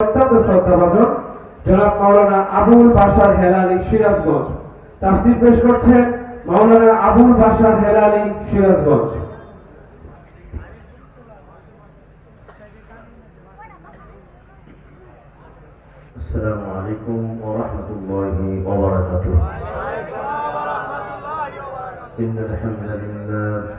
অত্যন্ত শ্রদ্ধাভাজন জনাব মাওলানা আবুল বাসার হেলালি সিরাজগঞ্জ তাফসির পেশ করছেন মাওলানা আবুল বাসার হেলালি সিরাজগঞ্জ السلام عليكم ورحمة الله وبركاته إن الحمد لله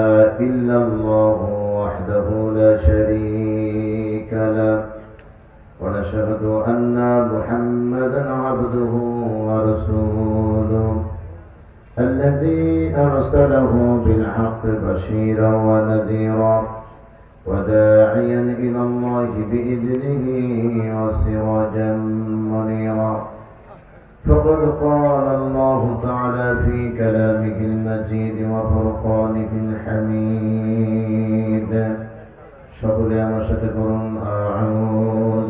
ونشهد أن محمدا عبده ورسوله الذي أرسله بالحق بشيرا ونذيرا وداعيا إلى الله بإذنه وسراجا منيرا فقد قال الله تعالى في كلامه المجيد وفرقانه الحميد সকলে আমার সাথে করুন أعوذ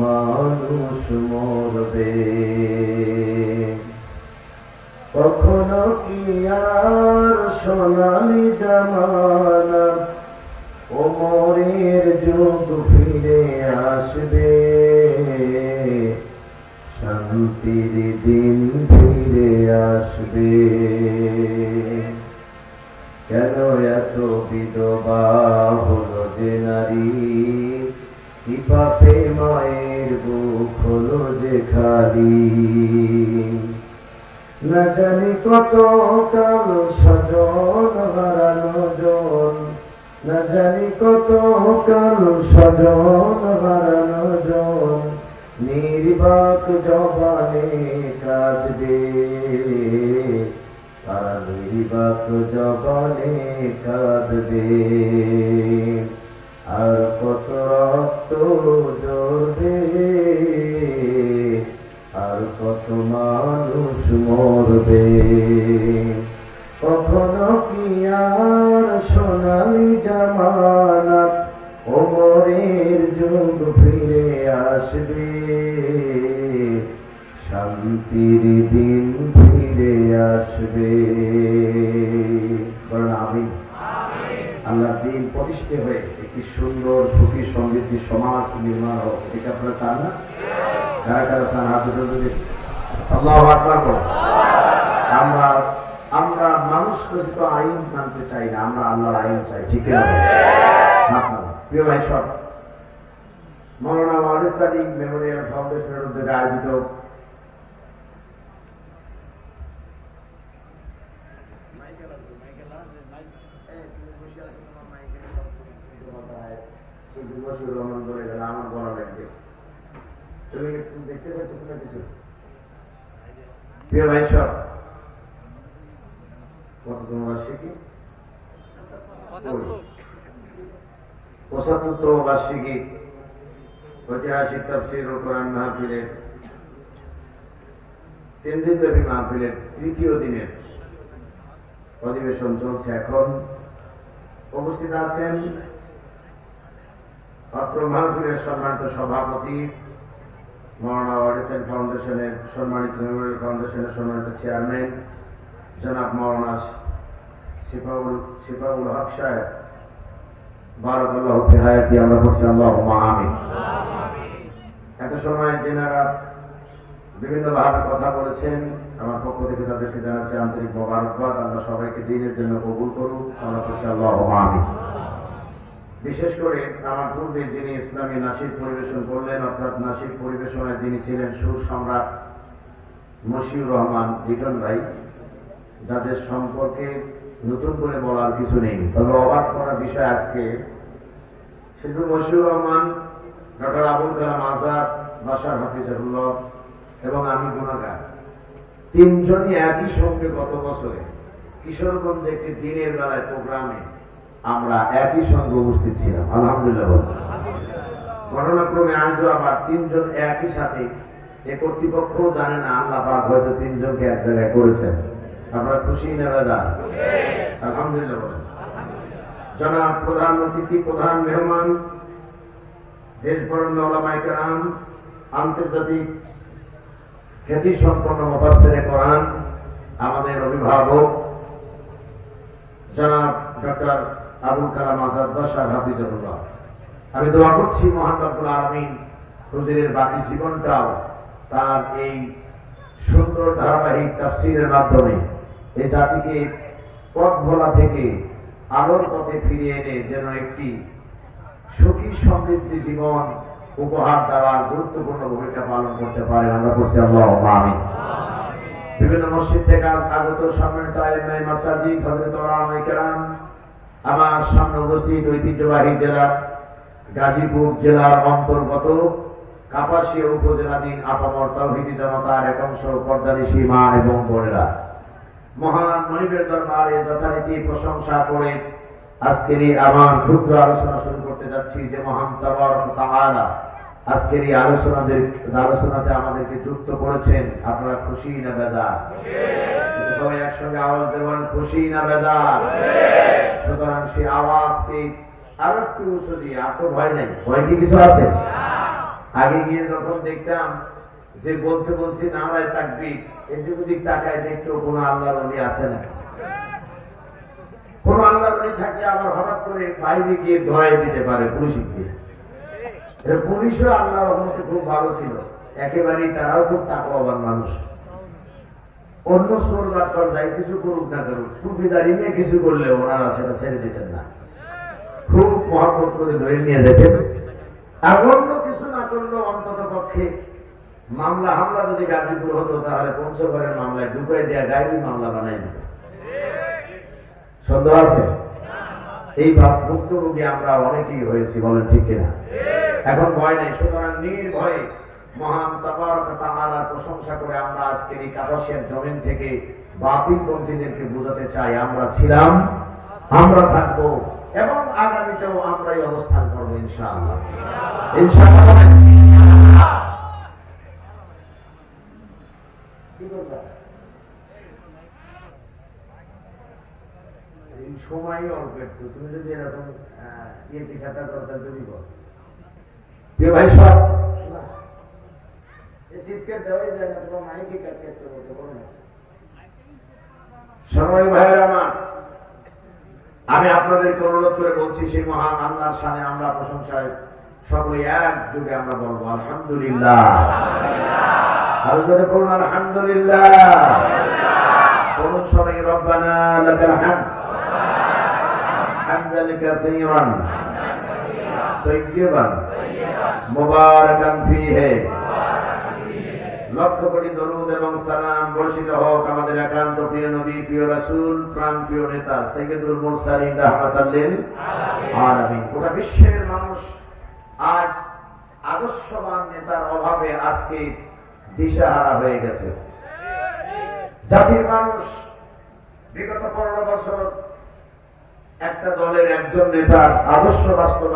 মানুষ মরবে কখনো কি আর সোনালি জামানা ওমরের যুগ ফিরে আসবে? শান্তির দিন ফিরে আসবে। কেন এত বিধবা হলো যে নারী? কি পাপে মায়ের বুক হলো যে খালি। না জানি কত কাল সজন হারানো জন। না জানি কত কাল সজন হারানো জন। নির্বাক জবানে কাঁদবে। তারা নির্বাক জবানে কাঁদবে। আসবে শান্তির দিন ফিরে আসবে। আমি আল্লাহ দিন প্রতিষ্ঠিত হয়ে একটি সুন্দর সুখী সমৃদ্ধি সমাজ নির্মাণ হোক। এটা আপনারা চান না? কারা কারা চান? হাত আল্লাহ আমরা আমরা মানুষ রচিত আইন মানতে চাই না, আমরা আল্লাহর আইন চাই, ঠিক না প্রিয় ভাই, সব। মৌলানা আলী মেমোরিয়াল ফাউন্ডেশনের উদ্যোগে আয়োজিত আমার বলা লাগবে তুমি দেখতে পাচ্ছ না কিছু প্রিয় ভাই সব কত তোমরা শিখি পঁচাত্তর বার্ষিকী ঐতিহাসিক তফসির ও কোরআন মাহফিলের তিন দিনব্যাপী মাহফিলের তৃতীয় দিনের অধিবেশন চলছে এখন। উপস্থিত আছেন অত্র মাহফিলের সম্মানিত সভাপতি, মৌলানা ওয়ারিসেন ফাউন্ডেশনের সম্মানিত মেমোরিয়াল ফাউন্ডেশনের সম্মানিত চেয়ারম্যান, জনাব মৌলানা সিফাউল সিফাউল হক সাহেব। বারাকাল্লাহু হায়াতি আমরা বলছি আল্লাহুম্মা আমিন। এত সময় যেনারা বিভিন্নভাবে কথা বলেছেন। আমার পক্ষ থেকে তাদেরকে জানাচ্ছি আন্তরিক মোবারকবাদ। আল্লাহ সবাইকে দিনের জন্য কবুল করুন আমরা বলছি, আল্লাহুম্মা বিশেষ করে আমার পূর্বে যিনি ইসলামী নাসির পরিবেশন করলেন, অর্থাৎ নাসির পরিবেশনায় যিনি ছিলেন সুর সম্রাট মশিউর রহমান লিটন ভাই, যাদের সম্পর্কে নতুন করে বলার কিছু নেই। তবে অবাক করার বিষয় আজকে শুধু মশিউর রহমান ডক্টর আবুল কালাম আজাদ বাসার হাফিজুল্লাহ এবং আমি গুণাগার। তিনজনই একই সঙ্গে গত বছরে কিশোরগঞ্জে একটি দিনের বেলায় প্রোগ্রামে আমরা একই সঙ্গে উপস্থিত ছিলাম। আলহামদুলিল্লাহ ঘটনাক্রমে আজও আবার তিনজন একই সাথে এ কর্তৃপক্ষ জানে না আল্লাহ পাক হয়তো তিনজনকে এক জায়গায় করেছেন। আপনারা খুশি নেবে যান আলহামদুলিল্লাহ জনাব প্রধান অতিথি প্রধান মেহমান দেশ বরণ্য ওলামাইকারাম আন্তর্জাতিক খ্যাতি সম্পন্ন মুফাসসিরে কোরআন আমাদের অভিভাবক জনাব ডক্টর আবুল কালাম আজাদ বাসার হাফিজুল্লাহ আমি দোয়া করছি মহান রব্বুল আলমিন হুজুরের বাকি জীবনটাও তার এই সুন্দর ধারাবাহিক তাফসিরের মাধ্যমে এই জাতিকে পথ ভোলা থেকে আলোর পথে ফিরিয়ে এনে যেন একটি সুখী সমৃদ্ধি জীবন উপহার দেওয়ার গুরুত্বপূর্ণ ভূমিকা পালন করতে পারে। আমরা বলছি আল্লাহ বিভিন্ন মসজিদ থেকে আগত সম্মানিত আইমাই মাসাজিদ হজরত কেরাম আমার সামনে উপস্থিত ঐতিহ্যবাহী জেলা গাজীপুর জেলার অন্তর্গত কাপাসিয়া উপজেলাধীন আপামর তৌহিদি জনতার একাংশ পর্দানিশী মা এবং বোনেরা। মহান মনিবের দরবারে যথারীতি প্রশংসা করে আজকের এই আমার ক্ষুদ্র আলোচনা শুরু যাচ্ছি যে মহান তাআলা আজকের এই আলোচনাদের, আলোচনাতে আমাদেরকে যুক্ত করেছেন। আপনারা খুশি না কিন্তু সবাই একসঙ্গে আওয়াজ দেবেন খুশি না বেদার সুতরাং সেই আওয়াজকে আরও একটু উঁচু দিয়ে, আর তো ভয় নেই। ভয় কি কিছু আছে? আগে গিয়ে যখন দেখতাম যে বলতে বলছি নামরায় থাকবি এদিক ওদিক তাকায় দেখতো কোনো আল্লাহর অলি আছে না। কোন আল্লাহর অলি থাকলে আবার হঠাৎ করে বাইরে গিয়ে ধরাই দিতে পারে পুলিশ গিয়ে। পুলিশও আল্লাহর রহমতে খুব ভালো ছিল। একেবারেই তারাও খুব তাকওয়াবান মানুষ। অন্য সোর বাটপার যাই কিছু করুক না করুক টুপি দাঁড়িয়ে নিয়ে কিছু করলে ওনারা সেটা ছেড়ে দিতেন না। খুব মহব্বত করে ধরে নিয়ে যেতেন। আর অন্য কিছু না করলেও অন্তত পক্ষে মামলা হামলা যদি গাজীপুর হতো, তাহলে পঞ্চগড়ের মামলায় ঢুকাই দেওয়া গাইবি মামলা বানাই দিত সন্দেহ আছে? এই ভাব ভুক্তভোগী আমরা অনেকেই হয়েছি, বলেন ঠিক কিনা? এখন ভয় নেই, সুতরাং নির্ভয়ে মহান তাবারক তাআলার প্রশংসা করে আমরা আজকের এই কাপাসিয়ার জমিন থেকে বাতিল পন্থীদেরকে বোঝাতে চাই। আমরা ছিলাম, আমরা থাকব এবং আগামীতেও আমরাই অবস্থান করব, ইনশাআল্লাহ। ইনশাআল্লাহ বলেন। কি বলবা? এই সময়ই অল্প একটু। তুমি যদি এরকম ইয়ে পিঠাটা করো তাহলে তুমি বল ভাই সব চিৎকার দেওয়াই যায় না তোমার মাইকে কাটতে কাটতে বলতে পারো সময় ভাইয়ের আমার। আমি আপনাদেরকে অনুরোধ করে বলছি সেই মহান আল্লাহর সামনে আমরা প্রশংসায় সকলে এক যুগে আমরা বলব আলহামদুলিল্লাহ। আরও বলুন আলহামদুলিল্লাহ। বলুন সবাই রব্বানা লাকাল হামদ। হামদান কাসীরান طيبا মুবারাকান ফীহি লক্ষ কোটি দরুদ এবং সালাম বর্ষিত হোক আমাদের একান্ত প্রিয় নবী প্রিয় রাসূল প্রাণ প্রিয় নেতা সৈয়দুল মুরসালিন রাহমাতাল লিল আলামিন গোটা বিশ্বের মানুষ আজ আদর্শবান নেতার অভাবে আজকে দিশাহারা হয়ে গেছে জাতির মানুষ বিগত পনেরো বছর একটা দলের একজন নেতার আদর্শ বাস্তবায়ন